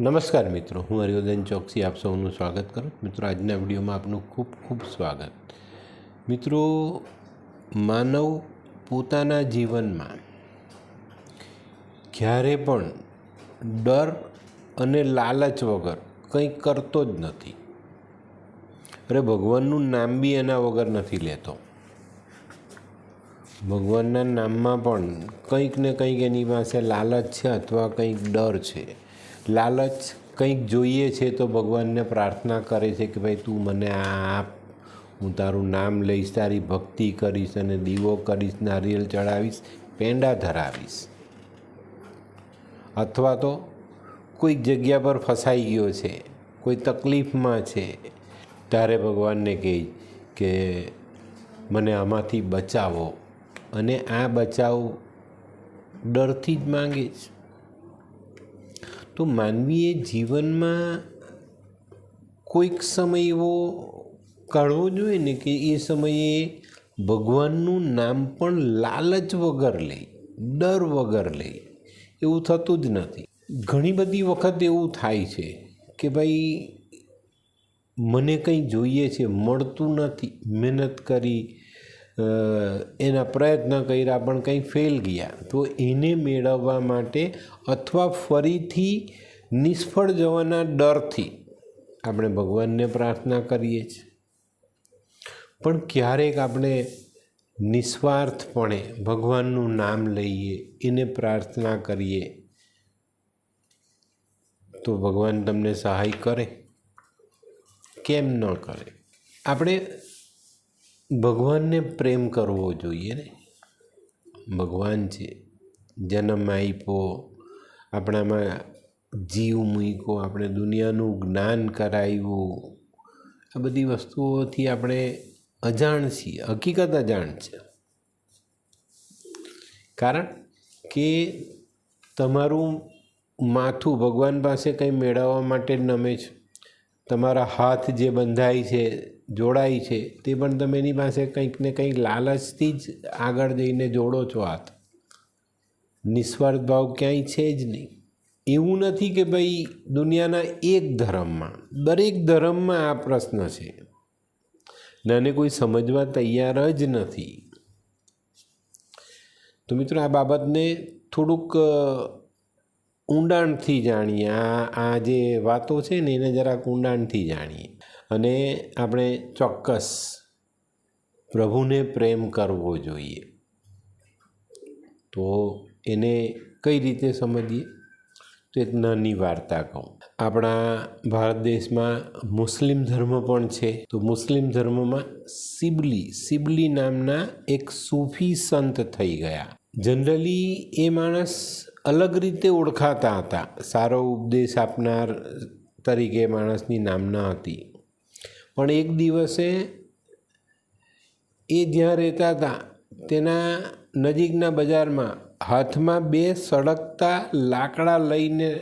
નમસ્કાર મિત્રો, હું હરિવર્ધન ચોકસી આપ સૌનું સ્વાગત કરું. મિત્રો, આજના વિડીયોમાં આપનું ખૂબ ખૂબ સ્વાગત. મિત્રો, માનવ પોતાના જીવનમાં ક્યારે પણ ડર અને લાલચ વગર કંઈ કરતો જ નથી. અરે, ભગવાનનું નામ બી એના વગર નથી લેતો. ભગવાનના નામમાં પણ કંઈક ને કંઈક એની પાસે લાલચ છે અથવા કંઈક ડર છે. લાલચ કંઈક જોઈએ છે તો ભગવાનને પ્રાર્થના કરે છે કે ભાઈ તું મને આ આપ. હું તારું નામ લઈશ, તારી ભક્તિ કરીશ અને દીવો કરીશ, નારિયેલ ચડાવીશ, પેંડા ધરાવીશ. અથવા તો કોઈક જગ્યા પર ફસાઈ ગયો છે, કોઈ તકલીફમાં છે ત્યારે ભગવાનને કહે કે મને આમાંથી બચાવો. અને આ બચાવ ડરથી જ માંગે તો માનવીએ જીવનમાં કોઈક સમય એવો કાઢવો જોઈએ ને કે એ સમયે ભગવાનનું નામ પણ લાલચ વગર લે, ડર વગર લે. એવું થતું જ નથી. ઘણી બધી વખત એવું થાય છે કે ભાઈ, મને કંઈ જોઈએ છે, મળતું નથી, મહેનત કરી એના પ્રયત્ન કર્યા પણ કંઈ ફેલ ગયા. તો એને મેળવવા માટે અથવા ફરીથી નિષ્ફળ જવાના ડરથી આપણે ભગવાનને પ્રાર્થના કરીએ છીએ. પણ ક્યારેક આપણે નિસ્વાર્થપણે ભગવાનનું નામ લઈએ, એને પ્રાર્થના કરીએ, તો ભગવાન તમને સહાય કરે. કેમ ન કરે? આપણે ભગવાનને પ્રેમ કરવો જોઈએ ને? ભગવાન છે, જન્મ આપ્યો, આપણામાં જીવ મૂક્યો, આપણે દુનિયાનું જ્ઞાન કરાવ્યું આ બધી વસ્તુઓથી આપણે અજાણ છીએ, હકીકત અજાણ છે. કારણ કે તમારું માથું ભગવાન પાસે કંઈ મેળવવા માટે જ નમે છે. તમારા હાથ જે બંધાય છે, જોડાય છે, તે પણ તમે એની પાસે કંઈક ને કંઈક લાલચથી જ આગળ જઈને જોડો છો હાથ. નિસ્વાર્થ ભાવ ક્યાંય છે જ નહીં. એવું નથી કે ભાઈ દુનિયાના એક ધર્મમાં, દરેક ધર્મમાં આ પ્રશ્ન છે. ને આને કોઈ સમજવા તૈયાર જ નથી. તો મિત્રો, આ બાબતને થોડુંક ઊંડાણથી જાણીએ. આ આ જે વાતો છે ને, એને જરાક ઊંડાણથી જાણીએ. અને આપણે ચોક્કસ પ્રભુને પ્રેમ કરવો જોઈએ. તો એને કઈ રીતે સમજીએ? તો એક નાની વાર્તા કહું. આપણા ભારત દેશમાં મુસ્લિમ ધર્મ પણ છે. તો મુસ્લિમ ધર્મમાં સિબલી સિબલી નામના એક સૂફી સંત થઈ ગયા. જનરલી એ માણસ અલગ રીતે ઓળખાતા હતા. સારો ઉપદેશ આપનાર તરીકે માણસની નામના હતી. પણ એક દિવસે એ જ્યાં રહેતા હતા, તેના નજીકના બજારમાં હાથમાં બે સળગતા લાકડા લઈને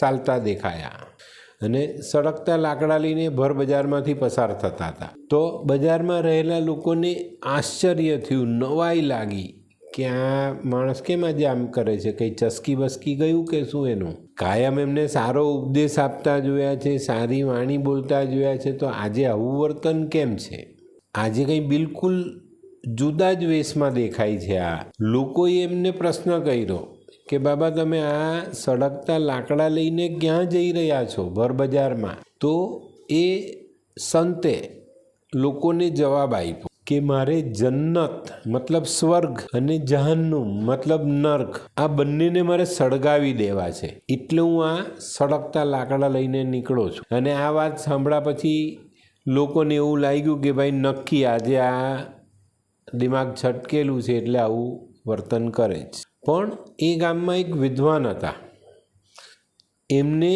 ચાલતા દેખાયા અને સળગતા લાકડા લઈને ભર બજારમાંથી પસાર થતા હતા. તો બજારમાં રહેલા લોકોને આશ્ચર્ય થયું, નવાઈ લાગી. કે આ માણસ કેમ આજે આમ કરે છે? કંઈ ચસકી બસકી ગયું કે શું એનું? કાયમ એમને સારો ઉપદેશ આપતા જોયા છે, સારી વાણી બોલતા જોયા છે, તો આજે આવું વર્તન કેમ છે? આજે કંઈ બિલકુલ જુદા જ વેશમાં દેખાય છે આ. લોકોએ એમને પ્રશ્ન કર્યો કે બાબા તમે આ સળગતા લાકડા લઈને ક્યાં જઈ રહ્યા છો ભરબજારમાં? તો એ સંતે લોકોને જવાબ આપ્યો. કે મારે જન્નત, મતલબ સ્વર્ગ અને જહન્નુમ, મતલબ નર્ક, આ બંનેને મારે સળગાવી દેવા છે. એટલે હું આ સળગતા લાકડા લઈને નીકળો છું. અને આ વાત સાંભળ્યા પછી લોકોને એવું લાગ્યું કે ભાઈ નક્કી આજે આ દિમાગ છટકેલું છે એટલે આવું વર્તન કરે છે પણ એ ગામમાં એક વિદ્વાન હતા. એમને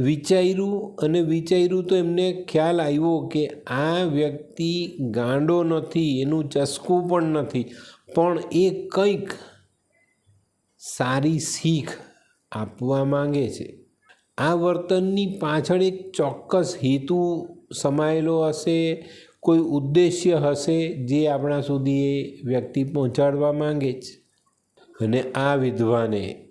વિચાર્યું અને વિચાર્યું તો એમને ખ્યાલ આવ્યો કે આ વ્યક્તિ ગાંડો નથી, એનું ચસકું પણ નથી. પણ એ કંઈક સારી શીખ આપવા માંગે છે. આ વર્તનની પાછળ એક ચોક્કસ હેતુ સમાયેલો હશે, કોઈ ઉદ્દેશ્ય હશે જે આપણા સુધી એ વ્યક્તિ પહોંચાડવા માંગે છે. અને આ વિધવાને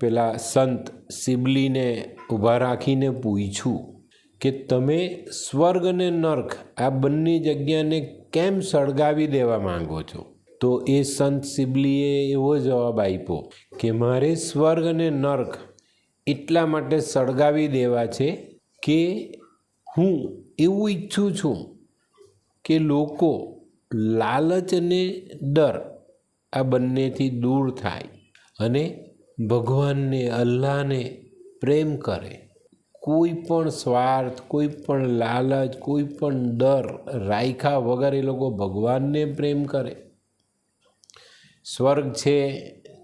પેલા સંત સિબલીને ઊભા રાખીને પૂછ્યું કે તમે સ્વર્ગ અને નર્ક આ બંને જગ્યાને કેમ સળગાવી દેવા માંગો છો? તો એ સંત સિબલીએ એવો જવાબ આપ્યો કે મારે સ્વર્ગ અને નર્ક એટલા માટે સળગાવી દેવા છે કે હું એવું ઈચ્છું છું કે લોકો લાલચ અને ડર આ બંનેથી દૂર થાય અને ભગવાનને, અલ્લાહને પ્રેમ કરે. કોઈ પણ સ્વાર્થ, કોઈ પણ લાલચ, કોઈ પણ ડર રાયખા વગર એ લોકો ભગવાનને પ્રેમ કરે. સ્વર્ગ છે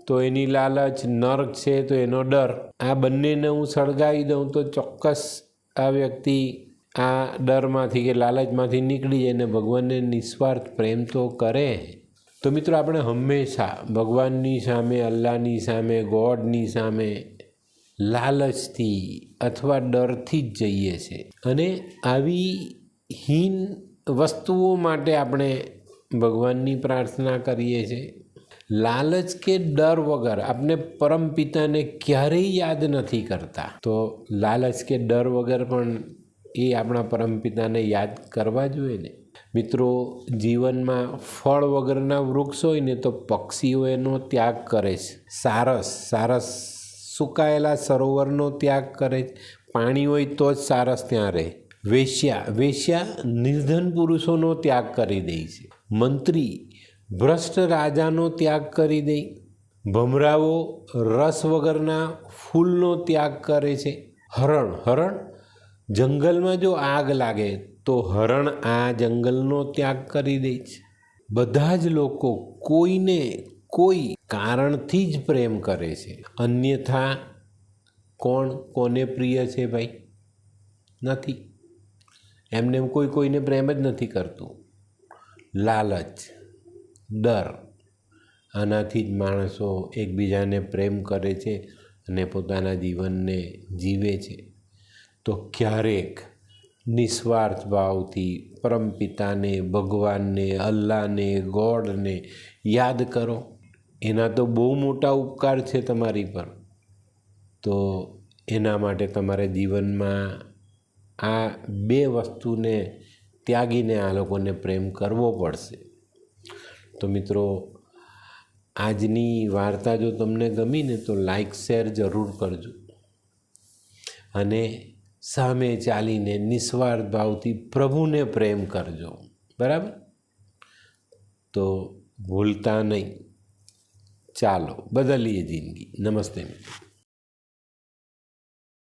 તો એની લાલચ, નર્ક છે તો એનો ડર. આ બંનેને હું સળગાવી દઉં તો ચોક્કસ આ વ્યક્તિ આ ડરમાંથી કે લાલચમાંથી નીકળી જાય અને ભગવાનને નિસ્વાર્થ પ્રેમ તો કરે. તો મિત્રો, આપણે હંમેશા ભગવાનની સામે, અલ્લાહની સામે, ગોડની સામે લાલચથી અથવા ડરથી જ જઈએ છીએ. અને આવી હીન વસ્તુઓ માટે આપણે ભગવાનની પ્રાર્થના કરીએ છીએ. લાલચ કે ડર વગર આપણે પરમપિતાને ક્યારેય યાદ નથી કરતા. તો લાલચ કે ડર વગર પણ એ આપણા પરમપિતાને યાદ કરવા જોઈએ ને. મિત્રો, જીવનમાં ફળ વગરના વૃક્ષ હોય ને તો પક્ષીઓ એનો ત્યાગ કરે છે. સારસ સારસ સુકાયેલા સરોવરનો ત્યાગ કરે, પાણી હોય તો જ સારસ ત્યાં રહે. વેશ્યા વેશ્યા નિર્ધન પુરુષોનો ત્યાગ કરી દે છે. મંત્રી, ભ્રષ્ટ રાજાનો ત્યાગ કરી દે. ભમરાઓ રસ વગરના ફૂલનો ત્યાગ કરે છે. હરણ હરણ? જંગલમાં જો આગ લાગે, તો હરણ આ જંગલનો ત્યાગ કરી દે છે. બધા જ લોકો કોઈને કોઈ કારણથી જ પ્રેમ કરે છે. અન્યથા કોણ કોને પ્રિય છે ભાઈ? નથી. એમને એમ કોઈ કોઈને પ્રેમ જ નથી કરતું. લાલચ, ડર, આનાથી જ માણસો એકબીજાને પ્રેમ કરે છે અને પોતાના જીવનને જીવે છે. તો ક્યારેક નિસ્વાર્થ ભાવથી પરમપિતાને, ભગવાનને, અલ્લાહને, ગોડને યાદ કરો. એના તો બહુ મોટા ઉપકાર છે તમારી પર. તો એના માટે તમારે જીવનમાં આ બે વસ્તુને ત્યાગીને આ લોકોને પ્રેમ કરવો પડશે. તો મિત્રો, આજની વાર્તા જો તમને ગમી ને તો લાઈક શેર જરૂર કરજો. અને સામે ચાલીને નિસ્વાર્થ ભાવથી પ્રભુને પ્રેમ કરજો. બરાબર? તો ભૂલતા નહીં. ચાલો બદલીએ જિંદગી. નમસ્તે મિત્રો.